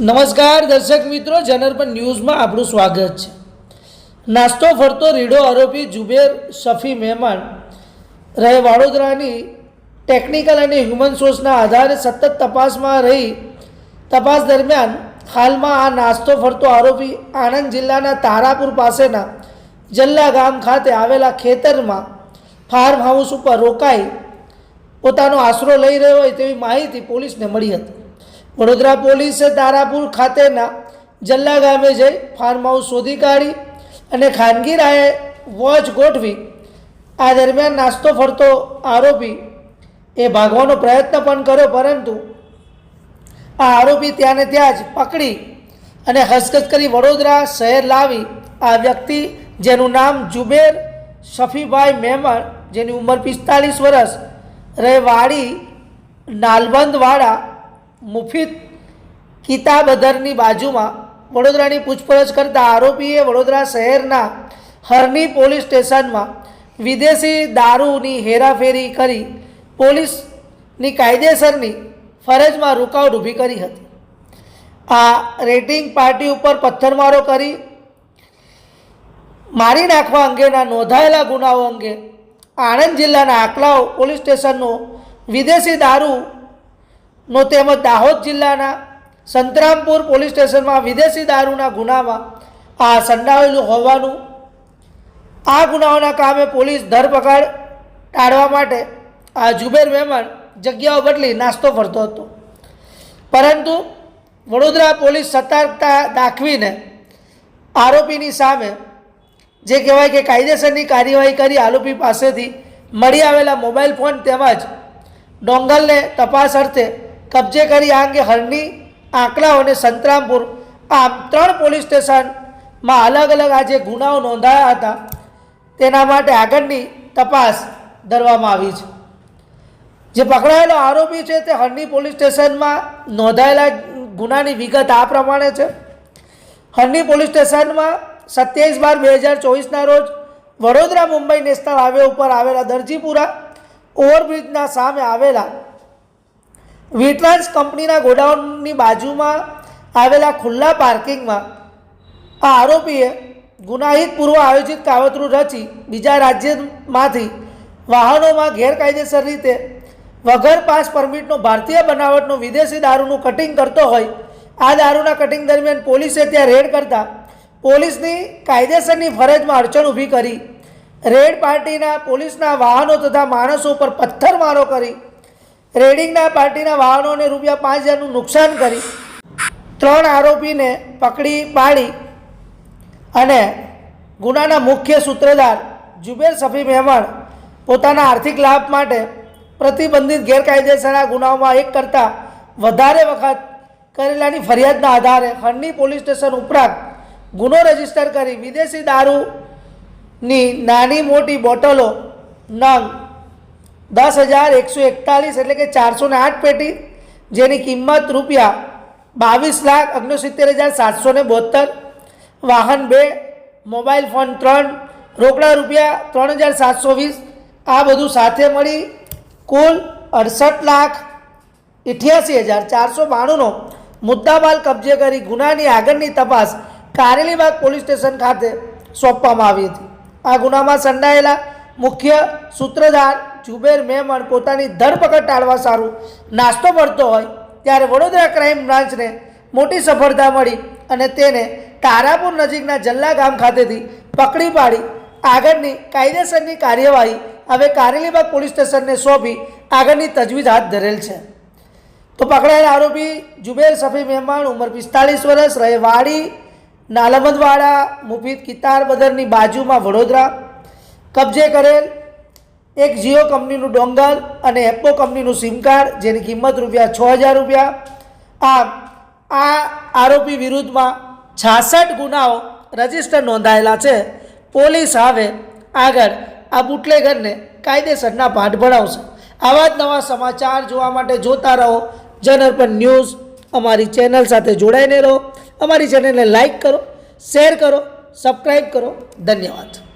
નમસ્કાર દર્શક મિત્રો જનરપન ન્યૂઝમાં આપણું સ્વાગત છે. નાસ્તો, ફરતો રીડો આરોપી જુબેર શફી મહેમાન રહે વડોદરાની ટેકનિકલ અને હ્યુમન સોર્સના આધારે સતત તપાસમાં રહી. તપાસ દરમિયાન હાલમાં આ નાસ્તો, ફરતો આરોપી આણંદ જિલ્લાના તારાપુર પાસેના જલ્લા ગામ ખાતે આવેલા ખેતરમાં ફાર્મ હાઉસ ઉપર રોકાઈ પોતાનો આશરો લઈ રહ્યો હોય તેવી માહિતી પોલીસને મળી હતી. વડોદરા પોલીસે તારાપુર ખાતેના જલ્લા ગામે જઈ ફાર્મ હાઉસ શોધી કાઢી અને ખાનગી રાયે વોચ ગોઠવી આ દરમિયાન નાસ્તો ફરતો આરોપી એ ભાગવાનો પ્રયત્ન પણ કર્યો, પરંતુ આ આરોપી ત્યાંને ત્યાં જ પકડી અને હસકસ કરી વડોદરા શહેર લાવી આ વ્યક્તિ, જેનું નામ જુબેર શફીભાઈ મહેમાન જેની ઉંમર પિસ્તાલીસ વર્ષ રહે વાડી મુફીદ કિતાબદરની બાજુમાં વડોદરાની પૂછપરછ કરતા આરોપીએ વડોદરા શહેરના હરની પોલીસ સ્ટેશનમાં વિદેશી દારૂની હેરાફેરી કરી પોલીસની કાયદેસરની ફરજમાં રૂકાવટ ઊભી કરી હતી. આ રેટિંગ પાર્ટી ઉપર પથ્થરમારો કરી મારી નાખવા અંગેના નોંધાયેલા ગુનાઓ અંગે આણંદ જિલ્લાના આકલાઓ પોલીસ સ્ટેશનનો વિદેશી દારૂનો તેમજ દાહોદ જિલ્લાના સંતરામપુર પોલીસ સ્ટેશનમાં વિદેશી દારૂના ગુનામાં આ સંડાવેલું હોવાનું, આ ગુનાઓના કામે પોલીસ ધરપકડ ટાળવા માટે આ જુબેર મહેમાન જગ્યાઓ બદલી નાસ્તો ફરતો હતો. પરંતુ વડોદરા પોલીસ સતર્કતા દાખવીને આરોપીની સામે જે કહેવાય કે કાયદેસરની કાર્યવાહી કરી આરોપી પાસેથી મળી આવેલા મોબાઈલ ફોન તેમજ ડોંગલને તપાસ અર્થે કબજે કરી આ અંગે હરની આંકડાઓ અને સંતરામપુર, આમ ત્રણ પોલીસ સ્ટેશનમાં અલગ અલગ આ જે ગુનાઓ નોંધાયા હતા, તેના માટે આગળની તપાસ ધરવામાં આવી છે. જે પકડાયેલો આરોપી છે તે હરની પોલીસ સ્ટેશનમાં નોંધાયેલા ગુનાની વિગત આ પ્રમાણે છે. હરની પોલીસ સ્ટેશનમાં સત્યાવીસ બાર બે હજાર ચોવીસના રોજ વડોદરા મુંબઈ નેશનલ હાઈવે ઉપર આવેલા દરજીપુરા ઓવરબ્રિજના સામે આવેલા વિટ્રાન્સ કંપનીના ગોડાઉનની બાજુમાં આવેલા ખુલ્લા પાર્કિંગમાં આ આરોપીએ ગુનાહિત પૂર્વ આયોજિત કાવતરું રચી બીજા રાજ્યમાંથી વાહનોમાં ગેરકાયદેસર રીતે વગર પાસ પરમિટનો ભારતીય બનાવટનો વિદેશી દારૂનું કટિંગ કરતો હોય, આ દારૂના કટિંગ દરમિયાન પોલીસે ત્યાં રેડ કરતા પોલીસની કાયદેસરની ફરજમાં અડચણ ઊભી કરી. રેડ પાર્ટીના પોલીસના વાહનો તથા માણસો ઉપર પથ્થરમારો કરી રેડિંગના પાર્ટીના વાહનોને રૂપિયા પાંચ હજારનું નુકસાન કરી. ત્રણ આરોપીને પકડી પાડી અને ગુનાના મુખ્ય સૂત્રધાર જુબેર સફી મહેમાન પોતાના આર્થિક લાભ માટે પ્રતિબંધિત ગેરકાયદેસરના ગુનાઓમાં એક કરતાં વધારે વખત કરેલાની ફરિયાદના આધારે ખંડની પોલીસ સ્ટેશન ઉપરાંત ગુનો રજિસ્ટર કરી વિદેશી દારૂની નાની મોટી બોટલો નંગ દસ હજાર એકસો એકતાલીસ એટલે કે ચારસો ને આઠ પેટી, જેની કિંમત રૂપિયા બાવીસ લાખ ઓગણસિત્તેર હજાર સાતસો ને બોતેર વાહન બે, મોબાઈલ ફોન ત્રણ, રોકડા રૂપિયા ત્રણ હજાર સાતસો વીસ, આ બધું સાથે મળી કુલ અડસઠ લાખ અઠ્યાસી હજાર ચારસો બાણુંનો મુદ્દામાલ કબજે કરી ગુનાની આગળની તપાસ કારેલીબાગ પોલીસ સ્ટેશન ખાતે સોંપવામાં આવી હતી. આ ગુનામાં સંડાયેલા મુખ્ય સૂત્રધાર જુબેર મહેમાન પોતાની ધરપકડ ટાળવા સારું નાસ્તો મળતો હોય, ત્યારે વડોદરા ક્રાઇમ બ્રાન્ચને મોટી સફળતા મળી અને તેને તારાપુર નજીકના જલ્લા ગામ ખાતેથી પકડી પાડી. આગળની કાયદેસરની કાર્યવાહી હવે કારેલીબાગ પોલીસ સ્ટેશનને સોંપી આગળની તજવીજ હાથ ધરેલ છે. તો પકડાયેલા આરોપી જુબેર સફી મહેમાન ઉંમર પિસ્તાળીસ વર્ષ રહેવાડી નાલમદવાડા મુફીદ કિતાર બદરની બાજુમાં વડોદરા કબજે કરેલ એક જીઓ કંપનીનું ડોંગલ અને એપ્પો કંપનીનું સિમ કાર્ડ, જેની કિંમત રૂપિયા છ હજાર રૂપિયા. આમ, આ આરોપી વિરુદ્ધમાં છાસઠ ગુનાઓ રજિસ્ટર નોંધાયેલા છે. પોલીસ હવે આગળ આ બુટલેગરને કાયદેસરના પાઠ ભણાવશે. આવા જ નવા સમાચાર જોવા માટે જોતા રહો. જનઅર્પણ ન્યૂઝ અમારી ચેનલ સાથે જોડાઈને રહો. અમારી ચેનલને લાઈક કરો, શેર કરો સબસ્ક્રાઈબ કરો. ધન્યવાદ.